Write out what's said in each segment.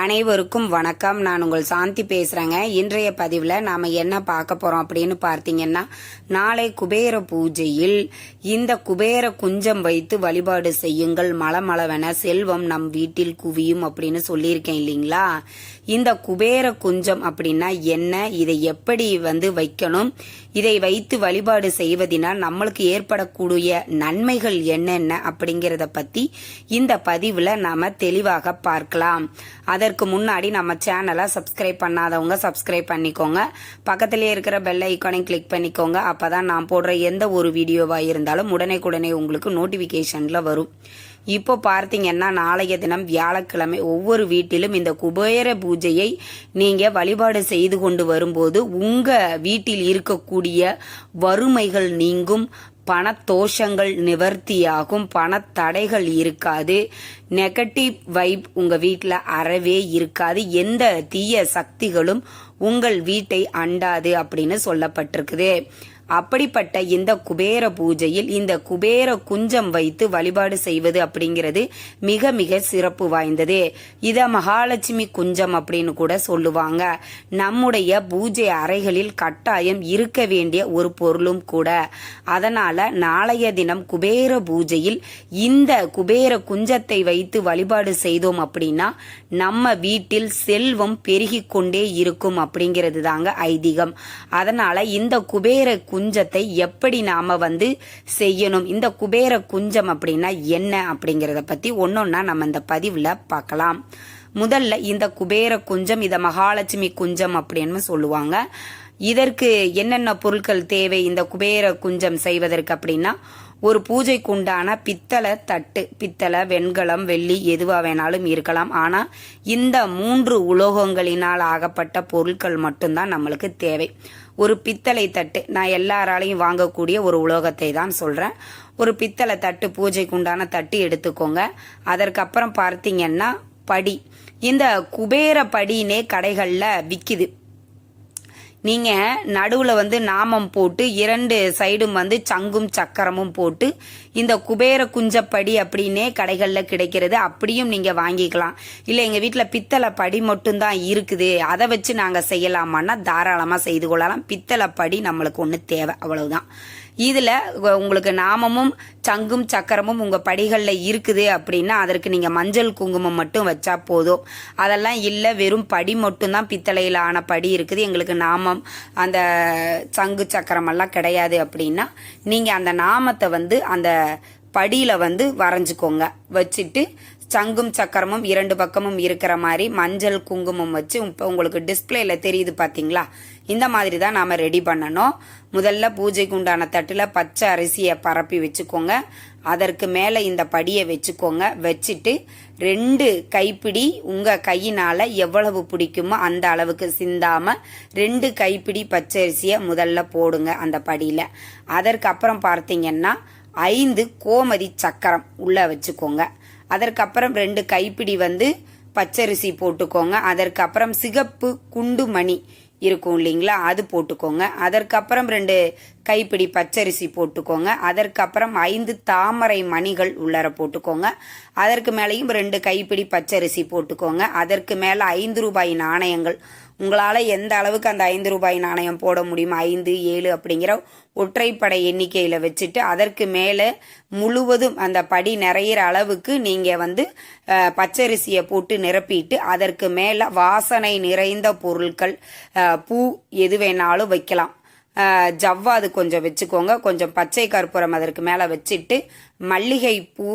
அனைவருக்கும் வணக்கம். நான் உங்கள் சாந்தி பேசுறேங்க. இன்றைய பதிவில் நாம என்ன பார்க்க போறோம் அப்படின்னு பார்த்தீங்கன்னா நாளை குபேர பூஜையில் இந்த குபேர குஞ்சம் வைத்து வழிபாடு செய்யுங்கள். மலமளவென செல்வம் நம் வீட்டில் குவியும் அப்படின்னு சொல்லியிருக்கேன் இல்லைங்களா? இந்த குபேர குஞ்சம் அப்படின்னா என்ன? இதை எப்படி வந்து வைக்கணும்? இதை வைத்து வழிபாடு செய்வதனால் நம்மளுக்கு ஏற்படக்கூடிய நன்மைகள் என்னென்ன அப்படிங்கிறத பத்தி இந்த பதிவில் நாம தெளிவாக பார்க்கலாம். அதற்கு முன்னாடி நம்ம சேனலை சப்ஸ்கிரைப் பண்ணாதவங்க சப்ஸ்கிரைப் பண்ணிக்கோங்க. பக்கத்திலே இருக்கிற பெல் ஐக்கானை கிளிக் பண்ணிக்கோங்க. அப்பதான் நான் போடுற எந்த ஒரு வீடியோவாக இருந்தாலும் உடனே உங்களுக்கு நோட்டிஃபிகேஷனில் வரும். இப்போ பார்த்தீங்கன்னா நாளைய தினம் வியாழக்கிழமை ஒவ்வொரு வீட்டிலும் இந்த குபேர பூஜையை நீங்கள் வழிபாடு செய்து கொண்டு வரும்போது உங்கள் வீட்டில் இருக்கக்கூடிய வறுமைகள் நீங்கும். பணத்தோஷங்கள் நிவர்த்தியாகும் பணத்தடைகள் இருக்காது. நெகட்டிவ் வைப் உங்க வீட்டில் அறவே இருக்காது. எந்த தீய சக்திகளும் உங்கள் வீட்டை அண்டாது அப்படின்னு சொல்லப்பட்டிருக்குது. அப்படிப்பட்ட இந்த குபேர பூஜையில் இந்த குபேர குஞ்சம் வைத்து வழிபாடு செய்வது அப்படிங்கிறது மிக மிக சிறப்பு வாய்ந்தது. இத மகாலட்சுமி குஞ்சம் அப்படின்னு கூட சொல்லுவாங்க. நம்முடைய பூஜை அறைகளில் கட்டாயம் இருக்க வேண்டிய ஒரு பொருளும் கூட. அதனால நாளைய தினம் குபேர பூஜையில் இந்த குபேர குஞ்சத்தை வைத்து வழிபாடு செய்தோம் அப்படின்னா நம்ம வீட்டில் செல்வம் பெருகி கொண்டே இருக்கும் அப்படிங்கிறது தாங்க ஐதீகம். அதனால இந்த குபேர குஞ்சத்தை எப்படி நாம வந்து செய்யணும்? இந்த குபேர குஞ்சம் அப்படின்னா என்ன அப்படிங்கறத பத்தி ஒன்னொன்னா நம்ம இந்த பதிவுல பார்க்கலாம். முதல்ல இந்த குபேர குஞ்சம் இத மகாலட்சுமி குஞ்சம் அப்படின்னு சொல்லுவாங்க. இதற்கு என்னென்ன பொருட்கள் தேவை? இந்த குபேர குஞ்சம் செய்வதற்கு அப்படின்னா ஒரு பூஜைக்குண்டான பித்தளை தட்டு பித்தளை வெண்கலம் வெள்ளி எதுவாக வேணாலும் இருக்கலாம். ஆனால் இந்த மூன்று உலோகங்களினால் ஆகப்பட்ட பொருட்கள் மட்டும்தான் நம்மளுக்கு தேவை. ஒரு பித்தளை தட்டு நான் எல்லாராலையும் வாங்கக்கூடிய ஒரு உலோகத்தை தான் சொல்கிறேன் ஒரு பித்தளை தட்டு பூஜைக்குண்டான தட்டு எடுத்துக்கோங்க. அதற்கப்புறம் பார்த்தீங்கன்னா படி. இந்த குபேர படினே கடைகளில் விற்கிது நீங்க நடுவுல வந்து நாமம் போட்டு இரண்டு சைடும் வந்து சங்கும் சக்கரமும் போட்டு இந்த குபேர குஞ்சப்படி அப்படின்னே கடைகளில் கிடைக்கிறது. அப்படியும் நீங்க வாங்கிக்கலாம். இல்லை எங்க வீட்டில் பித்தளை படி மட்டும்தான் இருக்குது. அதை வச்சு நாங்க செய்யலாமான்னா தாராளமா செய்து கொள்ளலாம். பித்தளை படி நம்மளுக்கு ஒன்று தேவை. அவ்வளவுதான். இதுல உங்களுக்கு நாமமும் சங்கும் சக்கரமும் உங்க படிகள்ல இருக்குது அப்படின்னா அதற்கு நீங்க மஞ்சள் குங்குமம் மட்டும் வச்சா போதும். அதெல்லாம் இல்ல வெறும் படி மட்டும்தான் பித்தளையிலான படி இருக்குது. எங்களுக்கு நாமம் அந்த சங்கு சக்கரம் எல்லாம் கிடையாது அப்படின்னா நீங்க அந்த நாமத்தை வந்து அந்த படியில வந்து வரைஞ்சுக்கோங்க. வச்சுட்டு சங்கும் சக்கரமும் இரண்டு பக்கமும் இருக்கிற மாதிரி மஞ்சள் குங்குமம் வச்சு இப்போ உங்களுக்கு டிஸ்பிளேல தெரியுது பார்த்தீங்களா இந்த மாதிரி தான் நாம ரெடி பண்ணணும். முதல்ல பூஜைக்கு உண்டான தட்டுல பச்சை அரிசியை பரப்பி வச்சுக்கோங்க. அதற்கு மேலே இந்த படியை வச்சுக்கோங்க. வச்சுட்டு ரெண்டு கைப்பிடி உங்க கையினால எவ்வளவு பிடிக்குமோ அந்த அளவுக்கு சிந்தாம ரெண்டு கைப்பிடி பச்சரிசியை முதல்ல போடுங்க அந்த படியில. அதற்கு அப்புறம் பார்த்தீங்கன்னா ஐந்து கோமதி சக்கரம் உள்ள வச்சுக்கோங்க. அதற்கப்புறம் ரெண்டு கைப்பிடி வந்து பச்சரிசி போட்டுக்கோங்க. அதற்கப்புறம் சிகப்பு குண்டு மணி இருக்கும் இல்லைங்களா? அது போட்டுக்கோங்க. அதற்கப்புறம் ரெண்டு கைப்பிடி பச்சரிசி போட்டுக்கோங்க. அதற்கப்புறம் ஐந்து தாமரை மணிகள் உள்ளர போட்டுக்கோங்க. அதற்கு மேலேயும் ரெண்டு கைப்பிடி பச்சரிசி போட்டுக்கோங்க. அதற்கு மேலே ஐந்து ரூபாய் நாணயங்கள் உங்களால் எந்த அளவுக்கு அந்த ஐந்து ரூபாய் நாணயம் போட முடியும்? ஐந்து ஏழு அப்படிங்கிற ஒற்றைப்படை எண்ணிக்கையில் வச்சுட்டு அதற்கு மேலே முழுவதும் அந்த படி நிறையிற அளவுக்கு நீங்கள் வந்து பச்சரிசியை போட்டு நிரப்பிட்டு அதற்கு மேலே வாசனை நிறைந்த பொருட்கள் பூ எது வேணாலும் வைக்கலாம். ஜவ்வாது கொஞ்சம் வச்சுக்கோங்க. கொஞ்சம் பச்சை கற்பூரம் அதற்கு மேலே வச்சுட்டு மல்லிகை பூ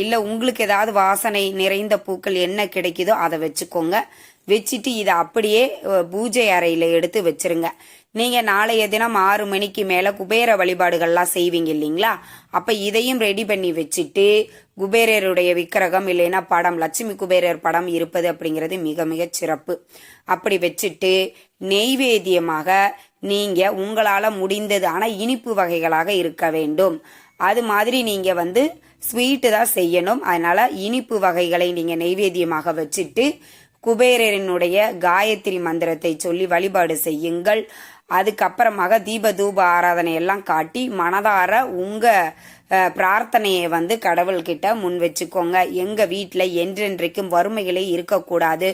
இல்லை உங்களுக்கு ஏதாவது வாசனை நிறைந்த பூக்கள் என்ன கிடைக்குதோ அதை வச்சுக்கோங்க. வச்சுட்டு இதை அப்படியே பூஜை அறையில் எடுத்து வச்சிருங்க. நீங்கள் நாளைய தினம் ஆறு மணிக்கு மேலே குபேர வழிபாடுகள்லாம் செய்வீங்க இல்லைங்களா? அப்போ இதையும் ரெடி பண்ணி வச்சுட்டு குபேரருடைய விக்கிரகம் இல்லைன்னா படம் லட்சுமி குபேரர் படம் இருப்பது அப்படிங்கிறது மிக மிக சிறப்பு. அப்படி வச்சுட்டு நெய்வேத்தியமாக நீங்கள் உங்களால் முடிந்தது ஆனால் இனிப்பு வகைகளாக இருக்க வேண்டும். அது மாதிரி நீங்கள் வந்து ஸ்வீட்டு தான் செய்யணும். அதனால் இனிப்பு வகைகளை நீங்கள் நெய்வேத்தியமாக வச்சுட்டு குபேரனுடைய காயத்ரி மந்திரத்தை சொல்லி வழிபாடு செய்யுங்கள். அதுக்கப்புறமாக தீப தூப ஆராதனை எல்லாம் காட்டி மனதார உங்க பிரார்த்தனையை வந்து கடவுள்கிட்ட முன் வச்சுக்கோங்க. எங்க வீட்டில் என்றென்றைக்கும் வறுமைகளே இருக்கக்கூடாது.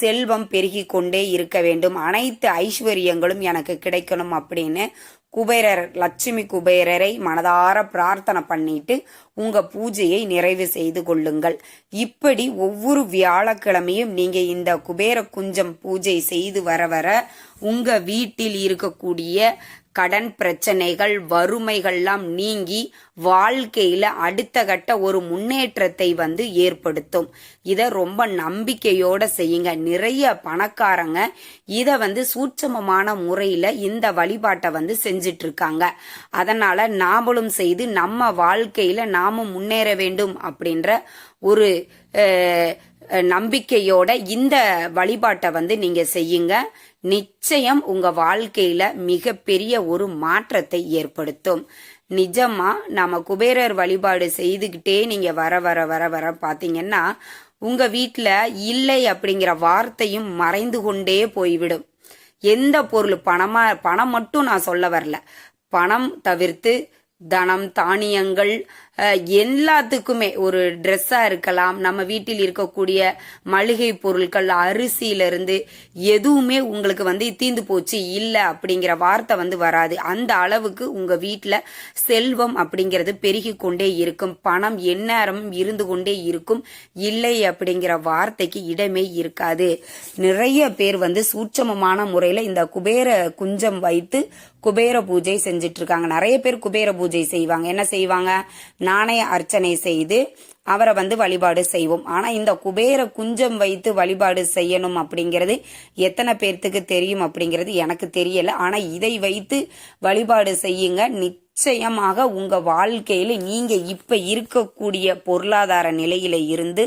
செல்வம் பெருகி கொண்டே இருக்க வேண்டும். அனைத்து ஐஸ்வர்யங்களும் எனக்கு கிடைக்கணும் அப்படின்னு குபேரர் லட்சுமி குபேரரை மனதார பிரார்த்தனை பண்ணிட்டு உங்க பூஜையை நிறைவு செய்து கொள்ளுங்கள். இப்படி ஒவ்வொரு வியாழக்கிழமையும் நீங்க இந்த குபேர குஞ்சம் பூஜை செய்து வர வர உங்க வீட்டில் இருக்கக்கூடிய கடன் பிரச்சனைகள் வறுமைகள்லாம் நீங்கி வாழ்க்கையில அடுத்த கட்ட ஒரு முன்னேற்றத்தை வந்து ஏற்படுத்தும். இதை ரொம்ப நம்பிக்கையோட செய்யுங்க. நிறைய பணக்காரங்க இதை வந்து சூட்சமமான முறையில இந்த வழிபாட்டை வந்து செஞ்சிட்டு இருக்காங்க அதனால நாமளும் செய்து நம்ம வாழ்க்கையில நாமும் முன்னேற வேண்டும் அப்படின்ற ஒரு அஹ், நம்பிக்கையோட இந்த வழிபாட்டை வந்து நீங்க செய்யுங்க. நிச்சயம் உங்க வாழ்க்கையில மிகப்பெரிய ஒரு மாற்றத்தை ஏற்படுத்தும். நிஜமா நாம குபேரர் வழிபாடு செய்துகிட்டே நீங்க வர வர வர வர பாத்தீங்கன்னா உங்க வீட்டுல இல்லை அப்படிங்கிற வார்த்தையும் மறைந்து கொண்டே போய்விடும். எந்த பொருள்? பணமா பணம் மட்டும் நான் சொல்ல வரல. பணம் தவிர்த்து தனம் தானியங்கள் எல்லாத்துக்குமே ஒரு ட்ரெஸ்ஸாக இருக்கலாம். நம்ம வீட்டில் இருக்கக்கூடிய மளிகை பொருட்கள் அரிசியிலிருந்து எதுவுமே உங்களுக்கு வந்து தீந்து போச்சு இல்லை அப்படிங்கிற வார்த்தை வந்து வராது. அந்த அளவுக்கு உங்கள் வீட்டில் செல்வம் அப்படிங்கிறது பெருகி கொண்டே இருக்கும். பணம் எந்நேரமும் இருந்து கொண்டே இருக்கும். இல்லை அப்படிங்கிற வார்த்தைக்கு இடமே இருக்காது. நிறைய பேர் வந்து சூட்சமமான முறையில் இந்த குபேர குஞ்சம் வைத்து குபேர பூஜை செஞ்சிட்டு இருக்காங்க நிறைய பேர் குபேர பூஜை செய்வாங்க. என்ன செய்வாங்க? நாணய அர்ச்சனை செய்து அவரை வந்து வழிபாடு செய்வோம். ஆனால் இந்த குபேர குஞ்சம் வைத்து வழிபாடு செய்யணும் அப்படிங்கிறது எத்தனை பேர்த்துக்கு தெரியும் அப்படிங்கிறது எனக்கு தெரியல. ஆனால் இதை வைத்து வழிபாடு செய்யுங்க. நிச்சயமாக உங்க வாழ்க்கையில நீங்க இப்ப இருக்கக்கூடிய பொருளாதார நிலையில இருந்து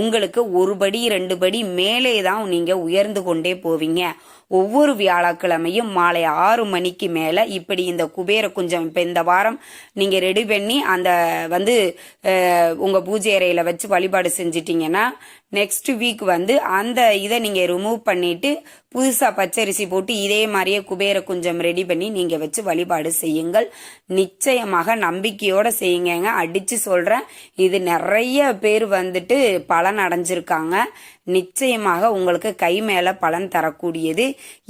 உங்களுக்கு ஒரு படி ரெண்டு படி மேலே தான் நீங்க உயர்ந்து கொண்டே போவீங்க. ஒவ்வொரு வியாழக்கிழமையும் மாலை ஆறு மணிக்கு மேலே இப்படி இந்த குபேர குஞ்சம். இப்போ இந்த வாரம் நீங்கள் ரெடி பண்ணி அந்த வந்து உங்கள் பூஜை அறையில் வச்சு வழிபாடு செஞ்சிட்டிங்கன்னா நெக்ஸ்ட் வீக் வந்து அந்த இதை நீங்கள் ரிமூவ் பண்ணிவிட்டு புதுசாக பச்சரிசி போட்டு இதே மாதிரியே குபேர குஞ்சம் ரெடி பண்ணி நீங்கள் வச்சு வழிபாடு செய்யுங்கள். நிச்சயமாக நம்பிக்கையோடு செய்யுங்க அடித்து சொல்கிறேன் இது நிறைய பேர் வந்துட்டு பலன் அடைஞ்சிருக்காங்க. நிச்சயமாக உங்களுக்கு கை மேல பலன் தரக்கூடியது.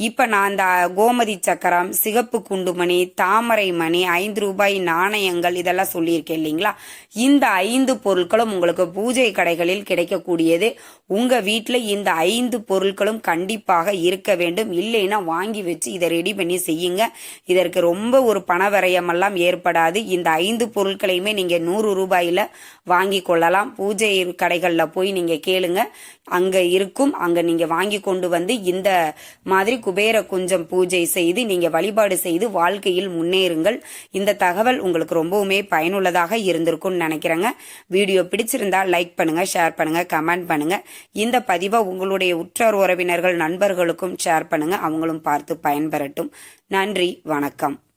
இப்ப நான் இந்த கோமதி சக்கரம் சிகப்பு குண்டுமணி தாமரை மணி ஐந்து ரூபாய் நாணயங்கள் இதெல்லாம் சொல்லியிருக்கேன் இல்லைங்களா? இந்த ஐந்து பொருட்களும் உங்களுக்கு பூஜை கடைகளில் கிடைக்கக்கூடியது. உங்க வீட்டில் இந்த ஐந்து பொருட்களும் கண்டிப்பாக இருக்க வேண்டும். இல்லைன்னா வாங்கி வச்சு இதை ரெடி பண்ணி செய்யுங்க. இதற்கு ரொம்ப ஒரு பணவரையமெல்லாம் ஏற்படாது. இந்த ஐந்து பொருட்களையுமே நீங்க நூறு ரூபாயில வாங்கி கொள்ளலாம். பூஜை கடைகளில் போய் நீங்க கேளுங்க. அங்க இருக்கும். அங்க நீங்க வாங்கி கொண்டு வந்து இந்த மாதிரி குபேர குஞ்சம் பூஜை செய்து நீங்க வழிபாடு செய்து வாழ்க்கையில் முன்னேறுங்கள். இந்த தகவல் உங்களுக்கு ரொம்பவுமே பயனுள்ளதாக இருந்திருக்கும்னு நினைக்கிறேங்க. வீடியோ பிடிச்சிருந்தா லைக் பண்ணுங்க ஷேர் பண்ணுங்க கமெண்ட் பண்ணுங்க. இந்த பதிவை உங்களுடைய உற்றார் உறவினர்கள் நண்பர்களுக்கும் ஷேர் பண்ணுங்க. அவங்களும் பார்த்து பயன்பெறட்டும். நன்றி வணக்கம்.